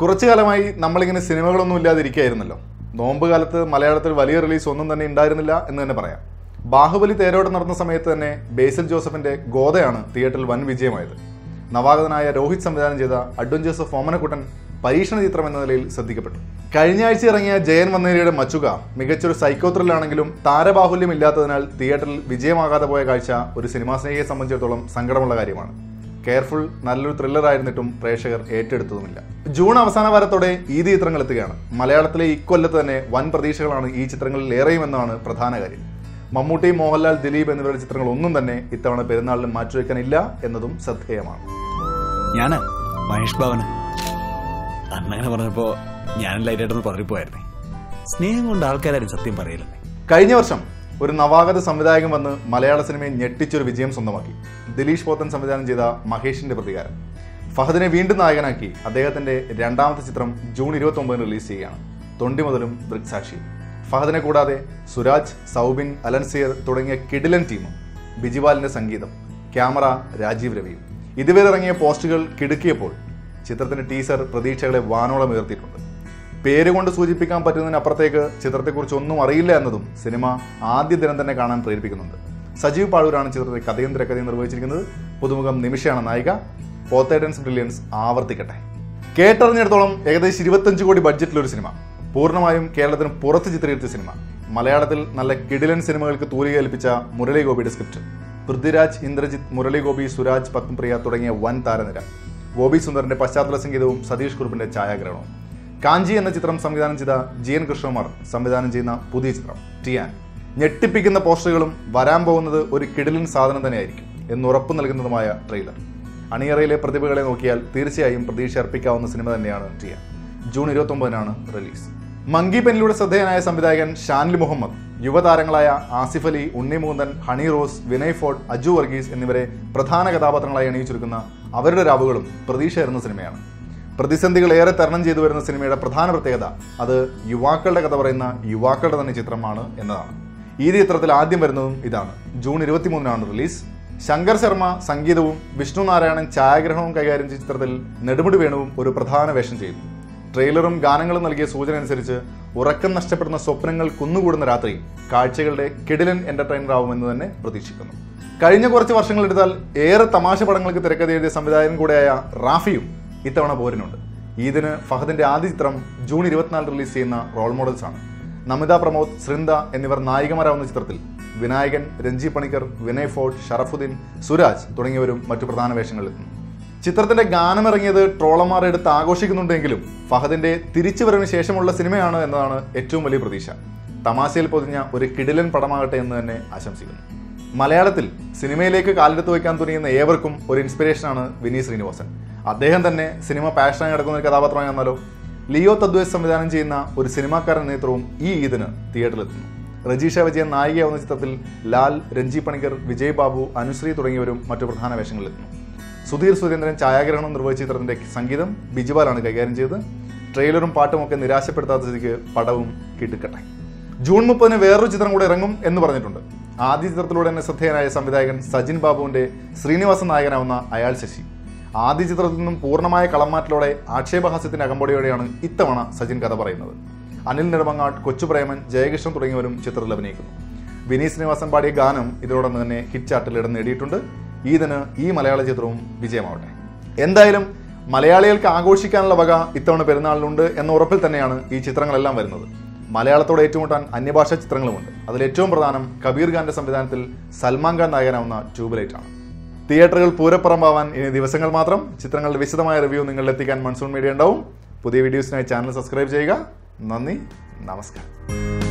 കുറച്ചു കാലമായി നമ്മളിങ്ങനെ സിനിമകളൊന്നും ഇല്ലാതിരിക്കുകയായിരുന്നല്ലോ. നോമ്പ് കാലത്ത് മലയാളത്തിൽ വലിയ റിലീസ് ഒന്നും തന്നെ ഉണ്ടായിരുന്നില്ല എന്ന് തന്നെ പറയാം. ബാഹുബലി തേരോട് നടന്ന സമയത്ത് തന്നെ ബേസിൽ ജോസഫിന്റെ ഗോതയാണ് തിയേറ്ററിൽ വൻ വിജയമായത്. നവാഗതനായ രോഹിത് സംവിധാനം ചെയ്ത അഡ്വഞ്ചേഴ്സ് ഓഫ് ഓമനക്കുട്ടൻ പരീക്ഷണ ചിത്രം എന്ന നിലയിൽ ശ്രദ്ധിക്കപ്പെട്ടു. കഴിഞ്ഞ ആഴ്ച ഇറങ്ങിയ ജയൻ വന്നേരിയുടെ മച്ചുക മികച്ചൊരു സൈക്കോ ത്രില്ലാണെങ്കിലും താരബാഹുല്യം ഇല്ലാത്തതിനാൽ തിയേറ്ററിൽ വിജയമാകാതെ പോയ കാഴ്ച ഒരു സിനിമാ സ്നേഹിയെ സംബന്ധിച്ചിടത്തോളം സങ്കടമുള്ള കാര്യമാണ്. കെയർഫുൾ നല്ലൊരു ത്രില്ലർ ആയിരുന്നിട്ടും പ്രേക്ഷകർ ഏറ്റെടുത്തതുമില്ല. ജൂൺ അവസാന വാരത്തോടെ ഈദ് ചിത്രങ്ങൾ എത്തുകയാണ്. മലയാളത്തിലെ ഇക്കൊല്ലത്ത് തന്നെ വൻ പ്രതീക്ഷകളാണ് ഈ ചിത്രങ്ങളിൽ ഏറെയുമെന്നാണ് പ്രധാന കാര്യം. മമ്മൂട്ടി മോഹൻലാൽ ദിലീപ് എന്നിവരുടെ ചിത്രങ്ങൾ ഒന്നും തന്നെ ഇത്തവണ പെരുന്നാളിലും മാറ്റിവെക്കാനില്ല എന്നതും ശ്രദ്ധേയമാണ്. ഞാൻ മഹേഷ് ഭവന്. അന്നങ്ങനെ പറഞ്ഞപ്പോ ഞാൻ ലൈറ്റായിട്ടൊന്ന് പതറിപ്പോയായിരുന്നേ സ്നേഹം കൊണ്ട് ആൾക്കാരും സത്യം പറയില്ലേ കഴിഞ്ഞ വർഷം ഒരു നവാഗത സംവിധായകൻ വന്ന് മലയാള സിനിമയെ ഞെട്ടിച്ചൊരു വിജയം സ്വന്തമാക്കി. ദിലീഷ് പോത്തൻ സംവിധാനം ചെയ്ത മഹേഷിന്റെ പ്രതികാരം. ഫഹദിനെ വീണ്ടും നായകനാക്കി അദ്ദേഹത്തിന്റെ രണ്ടാമത്തെ ചിത്രം ജൂൺ ഇരുപത്തി ഒമ്പതിന് റിലീസ് ചെയ്യുകയാണ്. തൊണ്ടി മുതലും ദൃക്സാക്ഷി. ഫഹദിനെ കൂടാതെ സുരാജ് സൗബിൻ അലൻസിയർ തുടങ്ങിയ കിഡിലൻ ടീമും ബിജിപാലിന്റെ സംഗീതം ക്യാമറ രാജീവ് രവിയും. ഇതുവരെ ഇറങ്ങിയ പോസ്റ്റുകൾ കിടുക്കിയപ്പോൾ ചിത്രത്തിന്റെ ടീസർ പ്രതീക്ഷകളെ വാനോളം ഉയർത്തിയിട്ടുണ്ട്. പേരുകൊണ്ട് സൂചിപ്പിക്കാൻ പറ്റുന്നതിനപ്പുറത്തേക്ക് ചിത്രത്തെക്കുറിച്ച് ഒന്നും അറിയില്ല എന്നതും സിനിമ ആദ്യ ദിനം തന്നെ കാണാൻ പ്രേരിപ്പിക്കുന്നുണ്ട്. സജീവ് പാഴൂരാണ് ചിത്രത്തിൽ കഥയും തിരക്കഥയും നിർവഹിച്ചിരിക്കുന്നത്. പുതുമുഖം നിമിഷയാണ് നായിക. പോത്തേഡൻസ് ബ്രില്യൻസ് ആവർത്തിക്കട്ടെ. കേട്ടറിഞ്ഞിടത്തോളം ഏകദേശം ഇരുപത്തഞ്ച് കോടി ബഡ്ജറ്റിലൊരു സിനിമ. പൂർണമായും കേരളത്തിന് പുറത്ത് ചിത്രീകരിച്ച സിനിമ. മലയാളത്തിൽ നല്ല കിടിലൻ സിനിമകൾക്ക് തൂലിക ഏൽപ്പിച്ച മുരളി ഗോപിയുടെ സ്ക്രിപ്റ്റ്. പൃഥ്വിരാജ് ഇന്ദ്രജിത്ത് മുരളി ഗോപി സുരാജ് പത്മപ്രിയ തുടങ്ങിയ വൻ താരനിര. ഗോപി സുന്ദറിന്റെ പശ്ചാത്തല സംഗീതവും സതീഷ് കുറുപ്പിന്റെ ഛായാഗ്രഹണവും. കാഞ്ചി എന്ന ചിത്രം സംവിധാനം ചെയ്ത ജി എൻ കൃഷ്ണകുമാർ സംവിധാനം ചെയ്യുന്ന പുതിയ ചിത്രം. ടിയാൻ ഞെട്ടിപ്പിക്കുന്ന പോസ്റ്ററുകളും വരാൻ പോകുന്നത് ഒരു കിടിലൻ സാധനം തന്നെയായിരിക്കും എന്ന് എന്നുറപ്പ് നൽകുന്നതുമായ ട്രെയിലർ അണിയറയിലെ പ്രതിഭകളെ നോക്കിയാൽ തീർച്ചയായും പ്രതീക്ഷ അർപ്പിക്കാവുന്ന സിനിമ തന്നെയാണ് ടിയാൻ ജൂൺ ഇരുപത്തൊമ്പതിനാണ് റിലീസ് മങ്കി പെന്നിലൂടെ ശ്രദ്ധേയനായ സംവിധായകൻ Shanil Muhammad യുവതാരങ്ങളായ Asif Ali Unni Mukundan Honey Rose Vinay Forrt Aju Varghese എന്നിവരെ പ്രധാന കഥാപാത്രങ്ങളായി അണിയിച്ചൊരുക്കുന്ന അവരുടെ രാവുകളും പ്രതീക്ഷയായിരുന്ന സിനിമയാണ്. പ്രതിസന്ധികൾ ഏറെ തരണം ചെയ്തു വരുന്ന സിനിമയുടെ പ്രധാന പ്രത്യേകത അത് യുവാക്കളുടെ കഥ പറയുന്ന യുവാക്കളുടെ തന്നെ ചിത്രമാണ് എന്നതാണ്. ഈ ചിത്രത്തിൽ ആദ്യം വരുന്നതും ഇതാണ്. ജൂൺ ഇരുപത്തിമൂന്നിനാണ് റിലീസ്. ശങ്കർ ശർമ്മ സംഗീതവും വിഷ്ണു നാരായണൻ ഛായാഗ്രഹണവും കൈകാര്യം ചെയ്ത ചിത്രത്തിൽ നെടുമുടി വേണുവും ഒരു പ്രധാന വേഷം ചെയ്തു. ട്രെയിലറും ഗാനങ്ങളും നൽകിയ സൂചന അനുസരിച്ച് ഉറക്കം നഷ്ടപ്പെടുന്ന സ്വപ്നങ്ങൾ കുന്നുകൂടുന്ന രാത്രി കാഴ്ചകളുടെ കിടിലൻ എന്റർടൈനർ ആവുമെന്ന് തന്നെ പ്രതീക്ഷിക്കുന്നു. കഴിഞ്ഞ കുറച്ച് വർഷങ്ങളെടുത്താൽ ഏറെ തമാശ പടങ്ങൾക്ക് തിരക്കഥ എഴുതിയ സംവിധായകൻ കൂടെയായ റാഫിയും ഇത്തവണ പോരിനുണ്ട്. ഈദിന് ഫഹദിന്റെ ആദ്യ ചിത്രം ജൂൺ ഇരുപത്തിനാല് റിലീസ് ചെയ്യുന്ന റോൾ മോഡൽസ് ആണ്. നമിത പ്രമോദ് സൃന്ദ എന്നിവർ നായികമാരാവുന്ന ചിത്രത്തിൽ വിനായകൻ രഞ്ജി പണിക്കർ വിനയ് ഫോർട്ട് ഷറഫുദ്ദീൻ സുരാജ് തുടങ്ങിയവരും മറ്റു പ്രധാന വേഷങ്ങളിലെത്തുന്നു ചിത്രത്തിന്റെ ഗാനമിറങ്ങിയത് ട്രോളന്മാർ എടുത്ത് ആഘോഷിക്കുന്നുണ്ടെങ്കിലും ഫഹദിന്റെ തിരിച്ചുവരവിന് ശേഷമുള്ള സിനിമയാണ് എന്നതാണ് ഏറ്റവും വലിയ പ്രതീക്ഷ. തമാശയിൽ പൊതിഞ്ഞ ഒരു കിടിലൻ പടമാകട്ടെ എന്ന് തന്നെ ആശംസിക്കുന്നു. മലയാളത്തിൽ സിനിമയിലേക്ക് കാലെടുത്ത് വയ്ക്കാൻ തുനിയുന്ന ഏവർക്കും ഒരു ഇൻസ്പിറേഷനാണ് വിനീത് ശ്രീനിവാസൻ. അദ്ദേഹം തന്നെ സിനിമ പാഷനായി നടക്കുന്ന ഒരു കഥാപാത്രമായി വന്നാലോ ലിയോ തദ്വേസ് സംവിധാനം ചെയ്യുന്ന ഒരു സിനിമാക്കാരൻ നേത്രവും ഈ ഈദിന് തിയേറ്ററിലെത്തുന്നു റജീഷ വിജയൻ നായികയാവുന്ന ചിത്രത്തിൽ ലാൽ രഞ്ജി പണിക്കർ വിജയ് ബാബു അനുശ്രീ തുടങ്ങിയവരും മറ്റു പ്രധാന വേഷങ്ങളിലെത്തുന്നു സുധീർ സുരേന്ദ്രൻ ഛായാഗ്രഹണം നിർവഹിച്ച ചിത്രത്തിന്റെ സംഗീതം ബിജുപാലാണ് കൈകാര്യം ചെയ്തത്. ട്രെയിലറും പാട്ടും ഒക്കെ നിരാശപ്പെടുത്താത്ത സ്ഥിതിക്ക് പടവും കിട്ടുക്കട്ടെ ജൂൺ മുപ്പതിന് വേറൊരു ചിത്രം കൂടെ ഇറങ്ങും എന്ന് പറഞ്ഞിട്ടുണ്ട്. ആദ്യ ചിത്രത്തിലൂടെ തന്നെ ശ്രദ്ധേയനായ സംവിധായകൻ സജിൻ ബാബുവിന്റെ ശ്രീനിവാസൻ നായകനാവുന്ന അയാൾ ശശി. ആദ്യ ചിത്രത്തിൽ നിന്നും പൂർണമായ കളംമാറ്റിലൂടെ ആക്ഷേപഹാസ്യത്തിന്റെ അകമ്പടിയോടെയാണ് ഇത്തവണ സജിൻ കഥ പറയുന്നത്. അനിൽ നെടുമങ്ങാട് കൊച്ചുപ്രേമൻ ജയകൃഷ്ണൻ തുടങ്ങിയവരും ചിത്രത്തിൽ അഭിനയിക്കുന്നു. വിനീത് ശ്രീനിവാസൻ പാടിയ ഗാനം ഇതിനോടൊന്ന് തന്നെ ഹിറ്റ് ചാർട്ടിൽ ഇടം നേടിയിട്ടുണ്ട്. ഈദിന് ഈ മലയാള ചിത്രവും വിജയമാവട്ടെ. എന്തായാലും മലയാളികൾക്ക് ആഘോഷിക്കാനുള്ള വക ഇത്തവണ പെരുന്നാളിലുണ്ട് എന്ന ഉറപ്പിൽ തന്നെയാണ് ഈ ചിത്രങ്ങളെല്ലാം വരുന്നത്. മലയാളത്തോട് ഏറ്റുമുട്ടാൻ അന്യഭാഷാ ചിത്രങ്ങളുമുണ്ട്. അതിൽ ഏറ്റവും പ്രധാനം കബീർ ഖാന്റെ സംവിധാനത്തിൽ സൽമാൻ ഖാൻ നായകനാവുന്ന ട്യൂബ്ലൈറ്റ് ആണ് തിയേറ്ററുകൾ പൂരപ്പുറമാവാൻ ഇനി ദിവസങ്ങൾ മാത്രം. ചിത്രങ്ങളുടെ വിശദമായ റിവ്യൂ നിങ്ങളിൽ എത്തിക്കാൻ മൺസൂൺ മീഡിയ ഉണ്ടാവും. പുതിയ വീഡിയോസിനായി ചാനൽ സബ്സ്ക്രൈബ് ചെയ്യുക. നന്ദി. നമസ്കാരം.